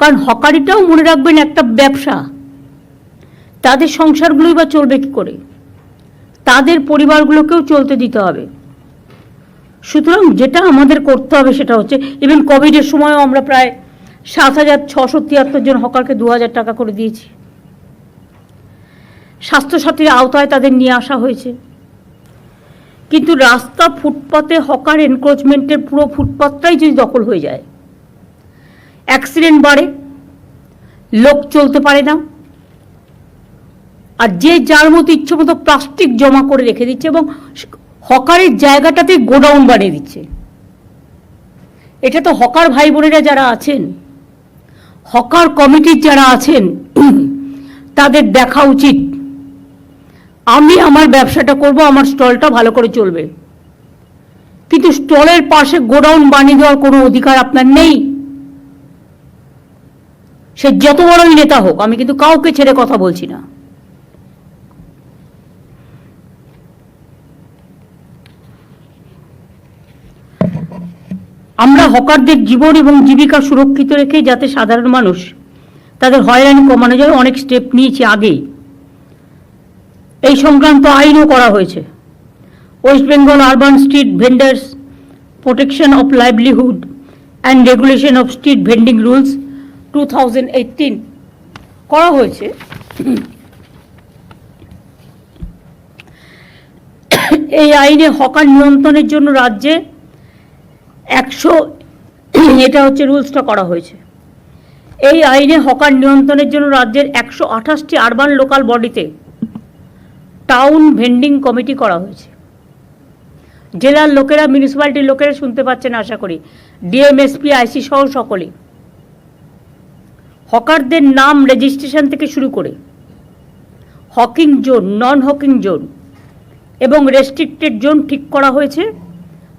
কারণ হকারিটাও মনে রাখবেন একটা ব্যবসা। তাদের সংসারগুলোই বা চলবে কি করে? তাদের পরিবারগুলোকেও চলতে দিতে হবে। সুতরাং যেটা আমাদের করতে হবে সেটা হচ্ছে ইভেন কোভিডের সময়ও আমরা প্রায় সাত হাজার ছশো তিয়াত্তর জন হকারকে দু হাজার টাকা করে দিয়েছি। স্বাস্থ্যসাথীর আওতায় তাদের নিয়ে আসা হয়েছে। কিন্তু রাস্তা ফুটপাতে হকার এনক্রোচমেন্টের পুরো ফুটপাতটাই যদি দখল হয়ে যায় অ্যাক্সিডেন্ট বাড়ে, লোক চলতে পারে না, আর যে যার মতো ইচ্ছে মতো প্লাস্টিক জমা করে রেখে দিচ্ছে এবং হকারের জায়গাটাতে গোডাউন বানিয়ে দিচ্ছে। এটা তো হকার ভাই বোনেরা যারা আছেন, হকার কমিটির যারা আছেন, তাদের দেখা উচিত। আমি আমার ব্যবসাটা করব, আমার স্টলটা ভালো করে চলবে। কিন্তু স্টলের পাশে গোডাউন বানিয়ে দেওয়ার কোনো অধিকার আপনার নেই। সে যত বড়ই নেতা হোক, আমি কিন্তু কাউকে ছেড়ে কথা বলছি না। আমরা হকারদের জীবন এবং জীবিকা সুরক্ষিত রেখে যাতে সাধারণ মানুষ তাদের হয়রানি কমানো যায় অনেক স্টেপ নিয়েছে আগেই। এই সংক্রান্ত আইনও করা হয়েছে। West Bengal urban street vendors protection of livelihood and regulation of street vending rules two করা হয়েছে। এই আইনে হকার নিয়ন্ত্রণের জন্য রাজ্যে একশো, এটা হচ্ছে রুলসটা করা হয়েছে। এই আইনে হকার নিয়ন্ত্রণের জন্য রাজ্যের একশো আঠাশটি আরবান লোকাল বডিতে টাউন ভেন্ডিং কমিটি করা হয়েছে। জেলার লোকেরা, মিউনিসিপ্যালিটির লোকেরা শুনতে পাচ্ছেন আশা করি। ডিএমএসপি, আইসি সহ সকলে হকারদের নাম রেজিস্ট্রেশন থেকে শুরু করে hawking zone non hawking zone এবং রেস্ট্রিক্টেড জোন ঠিক করা হয়েছে।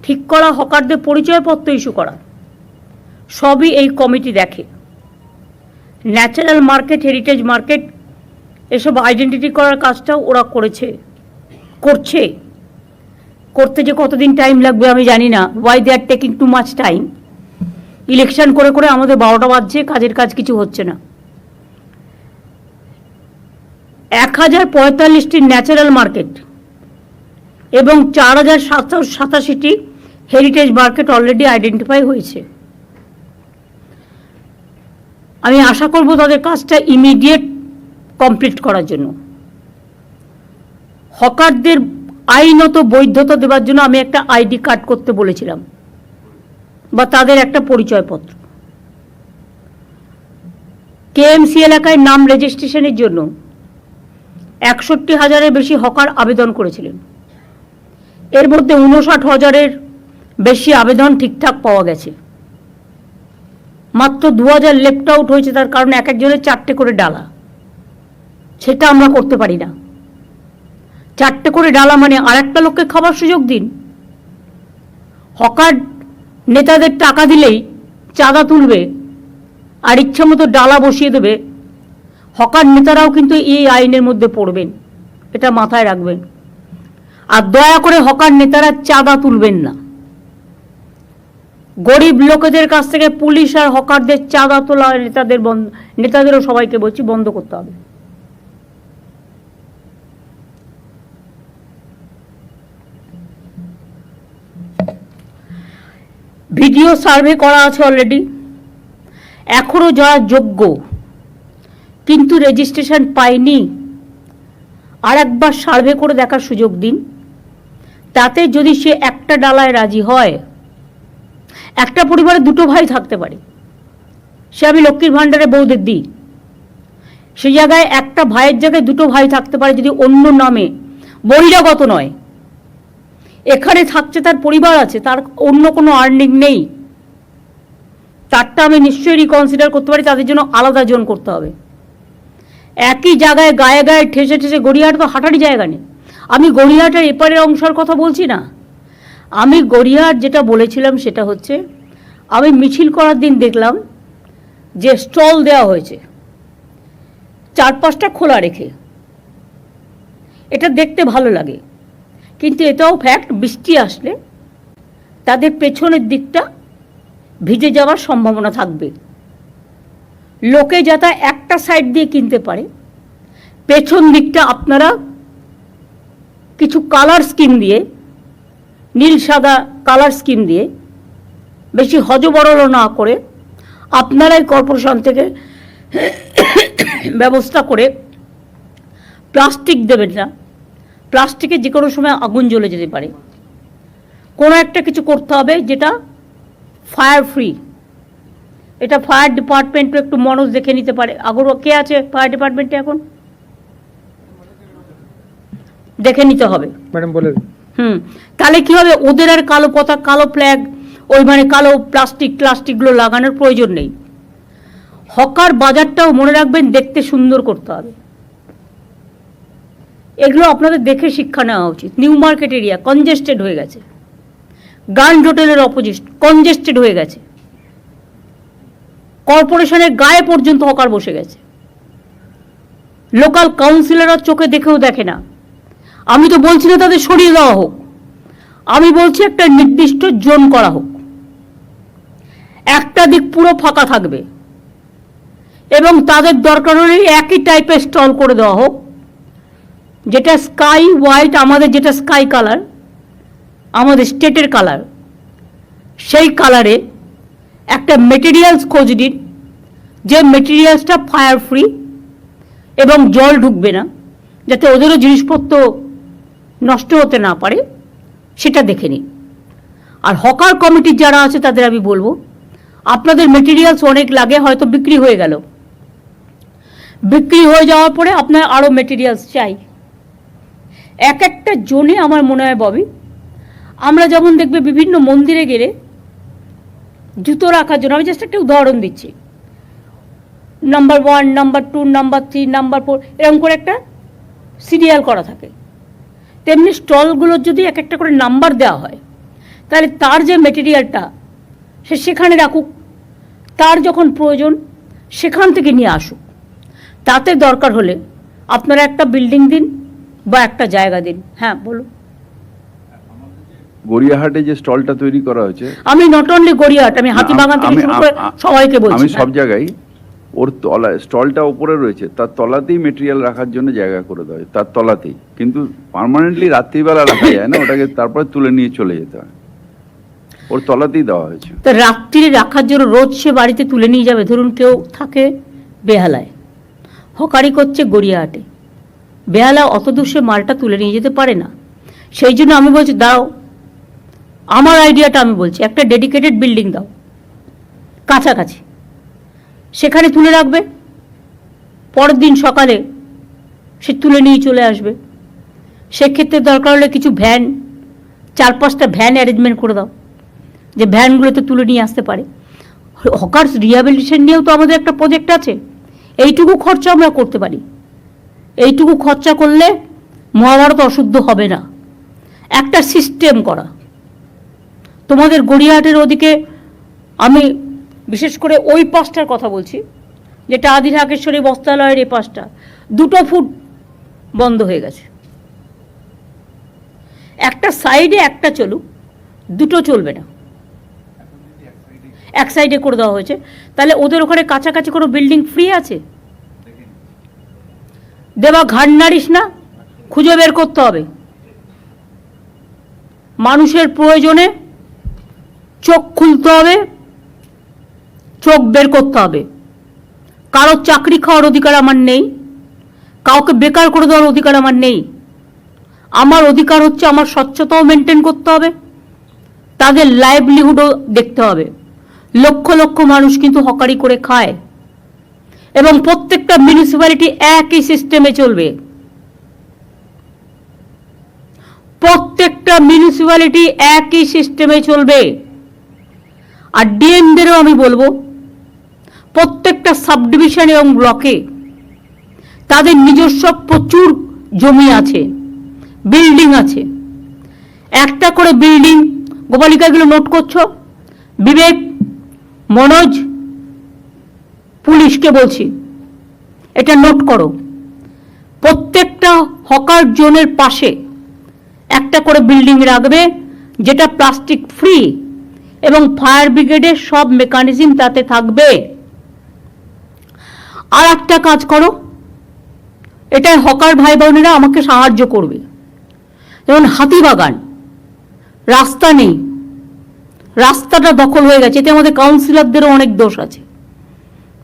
ঠিক করা হকারদের পরিচয়পত্র ইস্যু করা। সবই এই কমিটি দেখে। ন্যাচারাল মার্কেট হেরিটেজ মার্কেট এসব আইডেন্টিটি করার কাজটাও ওরা করেছে, করছে। করতে যে কতদিন টাইম লাগবে আমি জানি না। Why they are taking too much time election করে করে আমাদের বারোটা বাজছে, কাজের কাজ কিছু হচ্ছে না। এক হাজার পঁয়তাল্লিশটি ন্যাচারাল মার্কেট এবং চার হাজার সাতশো সাতাশিটি হেরিটেজ মার্কেট অলরেডি আইডেন্টিফাই হয়েছে। আমি আশা করব তাদের কাজটা ইমিডিয়েট কমপ্লিট করার জন্য। হকারদের আইনত বৈধতা দেওয়ার জন্য আমি একটা আইডি কার্ড করতে বলেছিলাম। বা তাদের একটা পরিচয়পত্র। কেএমসি এলাকায় নাম রেজিস্ট্রেশনের জন্য একষট্টি হাজারের বেশি হকার আবেদন করেছিলেন। এর মধ্যে উনষাট হাজারের বেশি আবেদন ঠিকঠাক পাওয়া গেছে। মাত্র দু হাজার লেফট আউট হয়েছে তার কারণ এক একজনের চারটে করে ডালা। সেটা আমরা করতে পারি না। চারটে করে ডালা মানে আর একটা লোককে খাবার সুযোগ দিন। হকার নেতাদের টাকা দিলেই চাঁদা তুলবে আর ইচ্ছা মতো ডালা বসিয়ে দেবে। হকার নেতারাও কিন্তু এই আইনের মধ্যে পড়বেন, এটা মাথায় রাখবেন। আর দয়া করে হকার নেতারা চাঁদা তুলবেন না। গরিব লোকেদের কাছ থেকে পুলিশ আর হকারদের চাঁদা তোলা নেতাদের বন্ধ নেতাদেরও সবাইকে বলছি বন্ধ করতে হবে। ভিডিও সার্ভে করা আছে অলরেডি এখনও যারা যোগ্য। কিন্তু রেজিস্ট্রেশন পায়নি আর একবার সার্ভে করে দেখার সুযোগ দিন। তাতে যদি সে একটা ডালায় রাজি হয়, একটা পরিবারে দুটো ভাই থাকতে পারে। সে আমি লক্ষ্মীর ভাণ্ডারে বৌদের দিই। সেই জায়গায় একটা ভাইয়ের জায়গায় দুটো ভাই থাকতে পারে যদি অন্য নামে। বহিরাগত নয়। এখানে থাকছে তার পরিবার আছে, তার অন্য কোনো আর্নিং নেই। তারটা আমি নিশ্চয়ই রিকনসিডার করতে পারি, তাদের জন্য আলাদা জোন করতে হবে। একই জায়গায় গায়ে গায়ে ঠেসে ঠেসে গড়িয়াহাট তো হাঁটারই জায়গা নেই। আমি গড়িয়াহাটের এপারের অংশের কথা বলছি না। আমি গড়িয়াহাট যেটা বলেছিলাম সেটা হচ্ছে, আমি মিছিল করার দিন দেখলাম যে স্টল দেওয়া হয়েছে চার পাঁচটা খোলা রেখে। এটা দেখতে ভালো লাগে। কিন্তু এটাও ফ্যাক্ট বৃষ্টি আসলে তাদের পেছনের দিকটা ভিজে যাওয়ার সম্ভাবনা থাকবে। লোকে যাতে একটা সাইড দিয়ে কিনতে পারে, পেছন দিকটা আপনারা কিছু কালার স্কিম দিয়ে, নীল সাদা কালার স্কিম দিয়ে বেশি হজবরল না করে আপনারাই কর্পোরেশন থেকে ব্যবস্থা করে প্লাস্টিক দেবেন না। প্লাস্টিকে যে কোনো সময় আগুন জ্বলে যেতে পারে। কোনো একটা কিছু করতে হবে যেটা ফায়ার ফ্রি এটা ফায়ার ডিপার্টমেন্টও একটু মনোজ দেখে নিতে পারে। আগর কে আছে ফায়ার ডিপার্টমেন্টে এখন? দেখে নিতে হবে। ম্যাডাম বলে হুম। তাহলে কি হবে? ওদের আর কালো পতাক কালো ফ্ল্যাগ ওই মানে কালো প্লাস্টিক প্লাস্টিকগুলো লাগানোর প্রয়োজন নেই। হকার বাজারটাও মনে রাখবেন দেখতে সুন্দর করতে হবে। এগুলো আপনাদের দেখে শিক্ষা নেওয়া উচিত। নিউ মার্কেট এরিয়া কনজেস্টেড হয়ে গেছে। গার্ড হোটেলের অপোজিট কনজেস্টেড হয়ে গেছে। কর্পোরেশনের গায়ে পর্যন্ত হকার বসে গেছে। লোকাল কাউন্সিলররা চোখে দেখেও দেখে না। আমি তো বলছি না তাদের সরিয়ে দেওয়া হোক। আমি বলছি একটা নির্দিষ্ট জোন করা হোক। একটা দিক পুরো ফাঁকা থাকবে। এবং তাদের দরকার হলে একই টাইপের স্টল করে দেওয়া হোক। যেটা স্কাই হোয়াইট আমাদের যেটা স্কাই কালার আমাদের স্টেটের কালার সেই কালারে একটা মেটেরিয়ালস খোঁজ দিন যে মেটেরিয়ালসটা ফায়ার ফ্রি এবং জল ঢুকবে না, যাতে ওদেরও জিনিসপত্র নষ্ট হতে না পারে, সেটা দেখে নিন। আর হকার কমিটির যারা আছে, তাদের আমি বলব, আপনাদের মেটেরিয়ালস অনেক লাগে, হয়তো বিক্রি হয়ে গেল। বিক্রি হয়ে যাওয়ার পরে আপনার আরও মেটেরিয়ালস চাই। এক একটা জোনে আমার মনে হয় ববি, আমরা যেমন দেখবে বিভিন্ন মন্দিরে গেলে জুতো রাখার জন্য, আমি জাস্ট একটা উদাহরণ দিচ্ছি। Number one number two number three number four এরকম করে একটা সিরিয়াল করা থাকে। তেমনি স্টলগুলোর যদি এক একটা করে নাম্বার দেওয়া হয়, তাহলে তার যে মেটেরিয়ালটা সে সেখানে রাখুক, তার যখন প্রয়োজন সেখান থেকে নিয়ে আসুক। তাতে দরকার হলে আপনারা একটা বিল্ডিং দিন বা একটা জায়গা দিন। হ্যাঁ বলুন। গড়িয়াহাটে যে স্টলটা তৈরি করা হয়েছে আমি নট অনলি গড়িয়াহাট আমি হাতিবাগান থেকে শুরু করে সবাইকে বলছি। আমি সব হ্যাঁ। জায়গায় ওর তলা স্টলটা উপরে রয়েছে তার তলাতেই মেটেরিয়াল রাখার জন্য জায়গা করে দেওয়া তার তলাতেই। কিন্তু পার্মানেন্টলি রাত্রিবেলা রাখা যায় না ওটাকে তারপরে তুলে নিয়ে চলে যেতে হয়। ওর তলাতেই দেওয়া হয়েছে। তা রাত্রিরে রাখার জন্য রোজ সে বাড়িতে তুলে নিয়ে যাবে? ধরুন কেউ থাকে বেহালায়। হকারি করছে গড়িয়াহাটে। বেহালা অত সে মালটা তুলে নিয়ে যেতে পারে না। সেই জন্য আমি বলছি, দাও। আমার আইডিয়াটা আমি বলছি, একটা ডেডিকেটেড বিল্ডিং দাও। কাছাকাছি। সেখানে তুলে রাখবে। পরের দিন সকালে সে তুলে নিয়ে চলে আসবে। সেক্ষেত্রে দরকার হলে কিছু ভ্যান চার পাঁচটা ভ্যান অ্যারেঞ্জমেন্ট করে দাও, যে ভ্যানগুলোতে তুলে নিয়ে আসতে পারে। হকার্স রিহ্যাবিলিটেশন নিয়েও তো আমাদের একটা প্রজেক্ট আছে। এইটুকু খরচা আমরা করতে পারি। এইটুকু খরচা করলে মহাভারত অশুদ্ধ হবে না। একটা সিস্টেম করা। তোমাদের গড়িয়াহাটের ওদিকে আমি বিশেষ করে ওই পাশটার কথা বলছি, যেটা আদি ঢাকেশ্বরী বস্ত্রালয়ের এই পাশটা। দুটো ফুট বন্ধ হয়ে গেছে। একটা সাইডে একটা চলুক, দুটো চলবে না। এক সাইডে করে দেওয়া হয়েছে। তাহলে ওদের ওখানে কাছাকাছি কোনো বিল্ডিং ফ্রি আছে? দেবা ঘাট নাড়িস না, খুঁজে বের করতে হবে। মানুষের প্রয়োজনে চোখ খুলতে হবে, চোখ বের করতে হবে। কারও চাকরি খাওয়ার অধিকার আমার নেই, কাউকে বেকার করে দেওয়ার অধিকার আমার নেই। আমার অধিকার হচ্ছে আমার স্বচ্ছতাও মেনটেন করতে হবে, তাদের লাইভলিহুডও দেখতে হবে। লক্ষ লক্ষ মানুষ কিন্তু হকারি করে খায়। এবং প্রত্যেকটা মিউনিসিপ্যালিটি একই সিস্টেমে চলবে। প্রত্যেকটা মিউনিসিপ্যালিটি একই সিস্টেমে চলবে। আর ডিএমদেরও আমি বলব, প্রত্যেকটা সাব ডিভিশন এবং ব্লকে তাদের নিজস্ব প্রচুর জমি আছে বিল্ডিং আছে। একটা করে বিল্ডিং গোপালিকাগুলো নোট করছ? বিবেক, মনোজ পুলিশকে বলছি, এটা নোট করো। প্রত্যেকটা হকার জোনের পাশে একটা করে বিল্ডিং রাখবে, যেটা প্লাস্টিক ফ্রি এবং ফায়ার ব্রিগেডের সব মেকানিজম তাতে থাকবে। আর একটা কাজ করো, এটাই হকার ভাই বোনেরা আমাকে সাহায্য করবে। যেমন হাতিবাগান, রাস্তা নেই, রাস্তাটা দখল হয়ে গেছে, এতে আমাদের কাউন্সিলরদেরও অনেক দোষ আছে।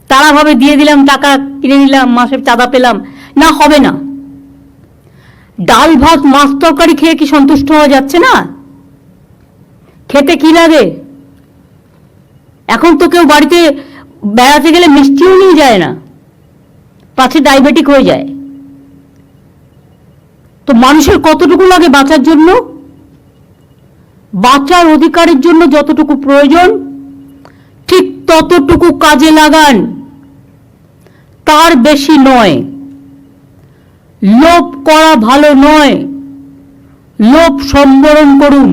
তারা ভাবে দিয়ে দিলাম, টাকা কিনে নিলাম, মাসে চাঁদা পেলাম। না, হবে না। ডাল ভাত, মাছ তরকারি খেয়ে কি সন্তুষ্ট হওয়া যাচ্ছে না? খেতে কি লাগে? এখন তো কেউ বাড়িতে বেড়াতে গেলে মিষ্টিও নিয়ে যায় না। পাছে ডায়াবেটিক হয়ে যায়। তো মানুষের কতটুকু লাগে বাঁচার জন্য? বাঁচার অধিকারের জন্য যতটুকু প্রয়োজন, ঠিক ততটুকু কাজে লাগান। তার বেশি নয়। লোভ করা ভালো নয়। লোভ সম্বরণ করুন।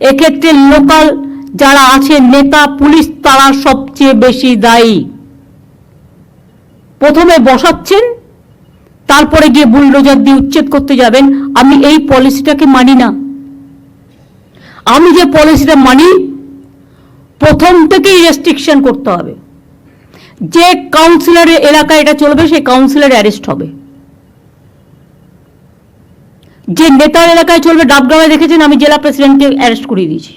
এক্ষেত্রে লোকাল যারা আছে, নেতা, পুলিশ, তারা সবচেয়ে বেশি দায়ী। প্রথমে বসাচ্ছেন, তারপরে গিয়ে বুলডোজার দিয়ে উচ্ছেদ করতে যাবেন। আমি এই পলিসিটাকে মানি না। আমি যে পলিসিটা মানি, প্রথম থেকেই রেস্ট্রিকশন করতে হবে। যে কাউন্সিলরের এলাকায় এটা চলবে, সেই কাউন্সিলর অ্যারেস্ট হবে। যে নেতার এলাকায় চলবে ডাবগ্রামে দেখেছেন, আমি জেলা প্রেসিডেন্টকে অ্যারেস্ট করিয়ে দিয়েছি।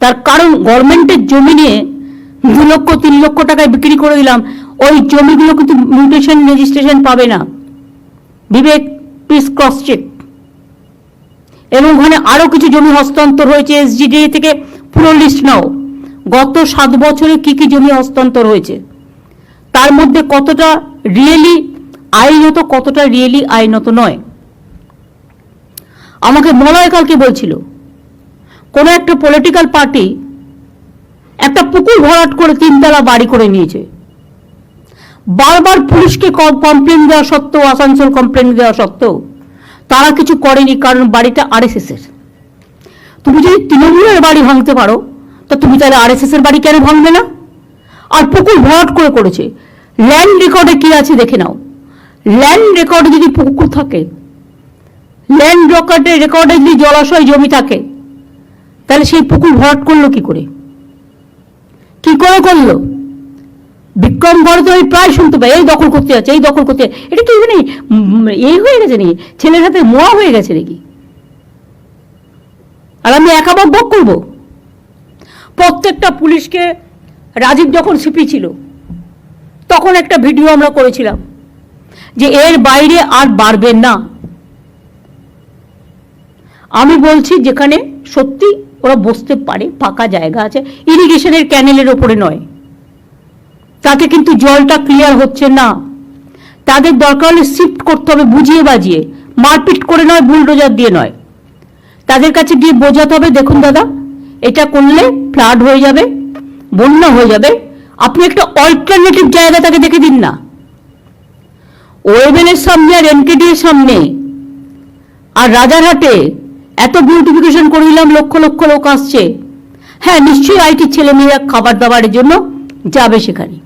তার কারণ, গভর্নমেন্টের জমি নিয়ে দু লক্ষ, তিন লক্ষ টাকায় বিক্রি করে দিলাম। ওই জমিগুলো কিন্তু মিউটেশন রেজিস্ট্রেশন পাবে না। বিবেক প্লিজ ক্রস চেক এবং ওখানে আরও কিছু জমি হস্তান্তর হয়েছে এসজিডি থেকে পুরো লিস্ট নাও। গত সাত বছরে কি কি জমি হস্তান্তর হয়েছে? তার মধ্যে কতটা রিয়েলি আইনত, কতটা রিয়েলি আইনত নয়। আমাকে মলয় কালকে বলছিল, কোনো একটা পলিটিক্যাল পার্টি একটা পুকুর ভরাট করে তিনতলা বাড়ি করে নিয়েছে। বারবার পুলিশকে কমপ্লেন দেওয়া সত্ত্বেও, আসানসোল কমপ্লেন দেওয়া সত্ত্বেও তারা কিছু করেনি, কারণ বাড়িটা আরএসএস এর। তুমি যদি তৃণমূলের বাড়ি ভাঙতে পারো, তা তুমি তাহলে আরএসএস এর বাড়ি কেন ভাঙবে না? আর পুকুর ভরাট করে করেছে। ল্যান্ড রেকর্ডে কি আছে দেখে নাও। ল্যান্ড রেকর্ডে যদি পুকুর থাকে ল্যান্ড রেকর্ডে রেকর্ডে যদি জলাশয়, জমি থাকে, তাহলে সেই পুকুর ভরাট করল কি করে? কি করে করল? বিক্রম তো আমি প্রায় শুনতে পাই এই দখল করতে যাচ্ছে, এই দখল করতে। এটা কি মানে এই হয়ে গেছে নাকি? ছেলের হাতে মোয়া হয়ে গেছে নাকি? আর আমি একা বক বক করব। প্রত্যেকটা পুলিশকে রাজীব যখন সিপি ছিল, তখন একটা ভিডিও আমরা করেছিলাম যে এর বাইরে আর বাড়বেন না। আমি বলছি যেখানে সত্যি ওরা বসতে পারে, ফাঁকা জায়গা আছে, ইরিগেশনের ক্যানেলের ওপরে নয়। তাতে কিন্তু জলটা ক্লিয়ার হচ্ছে না। তাদের দরকার হলে শিফট করতে হবে, বুঝিয়ে বাজিয়ে। মারপিট করে নয়, বুলডোজার দিয়ে নয়। তাদের কাছে গিয়ে বোঝাতে হবে, দেখুন দাদা, এটা করলে ফ্লাড হয়ে যাবে, বন্যা হয়ে যাবে। আপনি একটা অল্টারনেটিভ জায়গা তাকে দেখে দিন না। ওয়েবেলের সামনে আর এনকেডি এর সামনে আর রাজারহাটে এত বিউটিফিকেশন করে দিলাম, লক্ষ লক্ষ লোক আসছে। হ্যাঁ নিশ্চয়ই আইটি ছেলে মেয়েরা খাবার দাবারের জন্য যাবে সেখানে।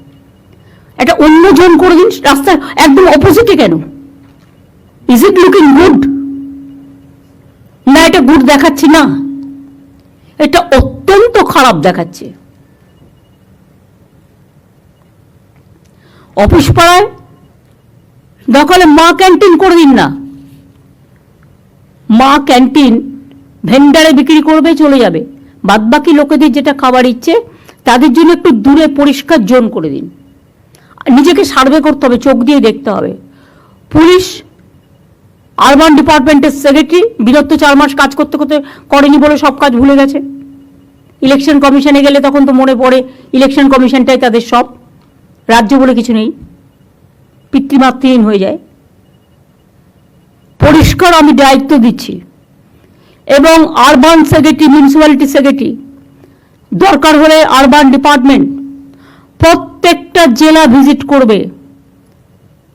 একটা অন্য জন করে দিন, রাস্তার একদম অপোজিটে কেন? ইজ ইট লুকিং গুড না, এটা গুড দেখাচ্ছি না। এটা অত্যন্ত খারাপ দেখাচ্ছে। অফিস পাড়ায় দখলে মা ক্যান্টিন করে দিন না। মা ক্যান্টিন ভেন্ডারে বিক্রি করবে, চলে যাবে। বাদবাকি লোকেদের যেটা খাবার ইচ্ছে, তাদের জন্য একটু দূরে পরিষ্কার জোন করে দিন। নিজেকে সার্ভে করতে হবে, চোখ দিয়ে দেখতে হবে। পুলিশ আরবান ডিপার্টমেন্টের সেক্রেটারি বিরত চার মাস কাজ করতে করতে করেনি বলে সব কাজ ভুলে গেছে। ইলেকশন কমিশনে গেলে তখন তো মনে পড়ে ইলেকশন কমিশনটাই তাদের সব। রাজ্য বলে কিছু নেই। পিতৃমাতৃহীন হয়ে যায়। পরিষ্কার আমি দায়িত্ব দিচ্ছি। এবং আরবান সেক্রেটারি মিউনিসিপ্যালিটি সেক্রেটারি দরকার হলে আরবান ডিপার্টমেন্ট প্রত্যেকটা জেলা ভিজিট করবে।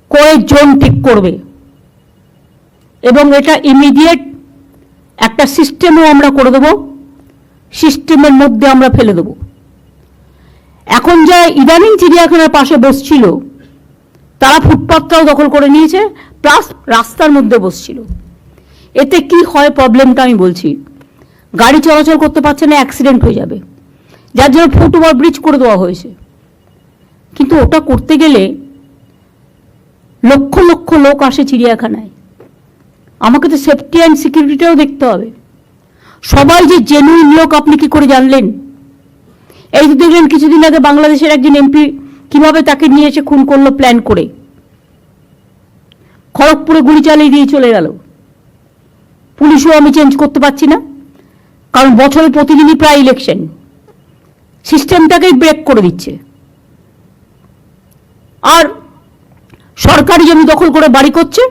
করে জোন ঠিক করবে। এবং এটা ইমিডিয়েট একটা সিস্টেমও আমরা করে দেবো সিস্টেমের মধ্যে আমরা ফেলে দেবো। এখন যা ইদানিং চিড়িয়াখানার পাশে বসছিল, তারা ফুটপাথটাও দখল করে নিয়েছে প্লাস রাস্তার মধ্যে বসছিল। এতে কি হয় প্রবলেমটা আমি বলছি। গাড়ি চলাচল করতে পারছে না অ্যাক্সিডেন্ট হয়ে যাবে। যার জন্য ফুট ওভার ব্রিজ করে দেওয়া হয়েছে। কিন্তু ওটা করতে গেলে লক্ষ লক্ষ লোক আসে চিড়িয়াখানায়। আমাকে তো সেফটি অ্যান্ড সিকিউরিটিটাও দেখতে হবে। সবাই যে জেনুইন লোক, আপনি কি করে জানলেন? এই তো দেখলেন, কিছুদিন আগে বাংলাদেশের একজন এমপি কীভাবে তাকে নিয়ে এসে খুন করল প্ল্যান করে। খড়গপুরে গুলি চালিয়ে দিয়ে চলে গেল। পুলিশও আমি চেঞ্জ করতে পারছি না, কারণ বছরে প্রতিদিনই প্রায় ইলেকশন সিস্টেমটাকেই ব্রেক করে দিচ্ছে। আর সরকারি জমি দখল করে বাড়ি করছে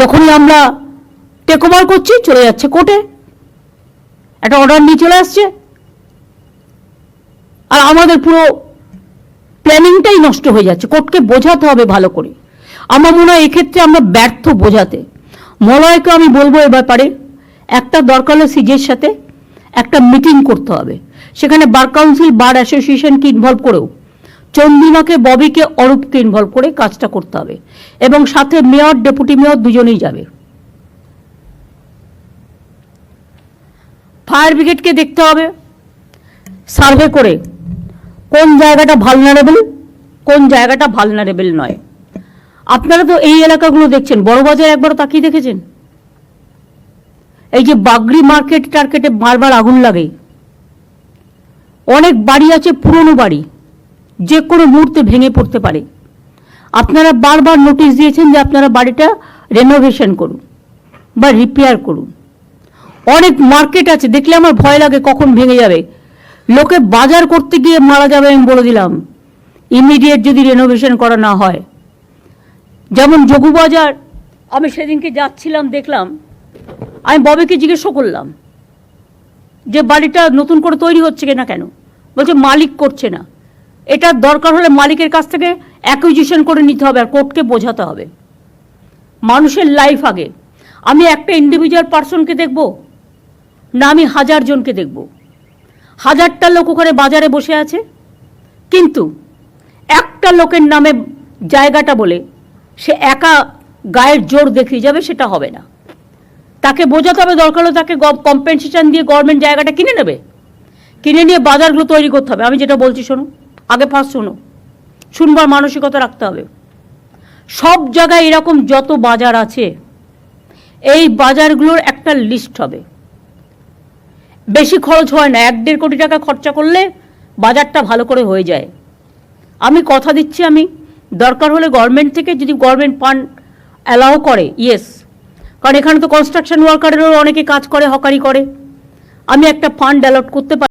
যখনই আমরা টেক ওভার করছি, চলে যাচ্ছে কোর্টে একটা অর্ডার নিয়ে চলে আসছে। আর আমাদের পুরো প্ল্যানিংটাই নষ্ট হয়ে যাচ্ছে। কোর্টকে বোঝাতে হবে ভালো করে। আমার মনে হয় এক্ষেত্রে আমরা ব্যর্থ বোঝাতে। মলয়কে আমি বলব এ ব্যাপারে, একটা দরকার হলে সিজের সাথে একটা মিটিং করতে হবে। সেখানে বার কাউন্সিল বার অ্যাসোসিয়েশনকে ইনভলভ করেও। চন্দ্রিমাকে, ববিকে, অরূপকে ইনভলভ করে কাজটা করতে হবে। এবং সাথে মেয়র ডেপুটি মেয়র দুজনেই যাবে। ফায়ার ব্রিগেডকে দেখতে হবে। সার্ভে করে কোন জায়গাটা ভালনারেবল কোন জায়গাটা ভালনারেবল নয়। আপনারা তো এই এলাকাগুলো দেখছেন বড়বাজার একবারও তাকিয়ে দেখেছেন? এই যে বাগড়ি মার্কেট টার্কেটে বারবার আগুন লাগে। অনেক বাড়ি আছে, পুরনো বাড়ি। যে কোনো মুহূর্তে ভেঙে পড়তে পারে। আপনারা বারবার নোটিশ দিয়েছেন যে আপনারা বাড়িটা রেনোভেশন করুন বা রিপেয়ার করুন। অনেক মার্কেট আছে, দেখলে আমার ভয় লাগে কখন ভেঙে যাবে। লোকে বাজার করতে গিয়ে মারা যাবে আমি বলে দিলাম। ইমিডিয়েট যদি রেনোভেশন করা না হয়। যেমন যোগুবাজার আমি সেদিনকে যাচ্ছিলাম, দেখলাম। আমি ববেকে জিজ্ঞেস করলাম যে বাড়িটা নতুন করে তৈরি হচ্ছে কিনা কেন? বলছে মালিক করছে না। এটা দরকার হলে মালিকের কাছ থেকে অ্যাকুইজিশন করে নিতে হবে আর কোর্টকে বোঝাতে হবে। মানুষের লাইফ আগে। আমি একটা ইন্ডিভিজুয়াল পার্সনকে দেখব না আমি হাজার জনকে দেখব। হাজারটা লোক ওখানে বাজারে বসে আছে। কিন্তু একটা লোকের নামে জায়গাটা বলে সে একা গায়ের জোর দেখিয়ে যাবে সেটা হবে না। তাকে বোঝাতে হবে, দরকার হলে তাকে কম্পেনসেশন দিয়ে গভর্নমেন্ট জায়গাটা কিনে নেবে। কিনে নিয়ে বাজারগুলো তৈরি করতে হবে। আমি যেটা বলছি, শোনো। আগে ফার্স্ট শোনো। শুনবার মানসিকতা রাখতে হবে। সব জায়গায় এরকম যত বাজার আছে, এই বাজারগুলোর একটা লিস্ট হবে। বেশি খরচ হয় না, এক দেড় কোটি টাকা খরচা করলে বাজারটা ভালো করে হয়ে যায়। আমি কথা দিচ্ছি আমি, দরকার হলে গভর্নমেন্ট থেকে যদি গভর্নমেন্ট ফান্ড অ্যালাউ করে ইয়েস কারণ এখানে তো কনস্ট্রাকশন ওয়ার্কারেরও অনেকে কাজ করে, হকারি করে। আমি একটা ফান্ড অ্যালট করতে পারি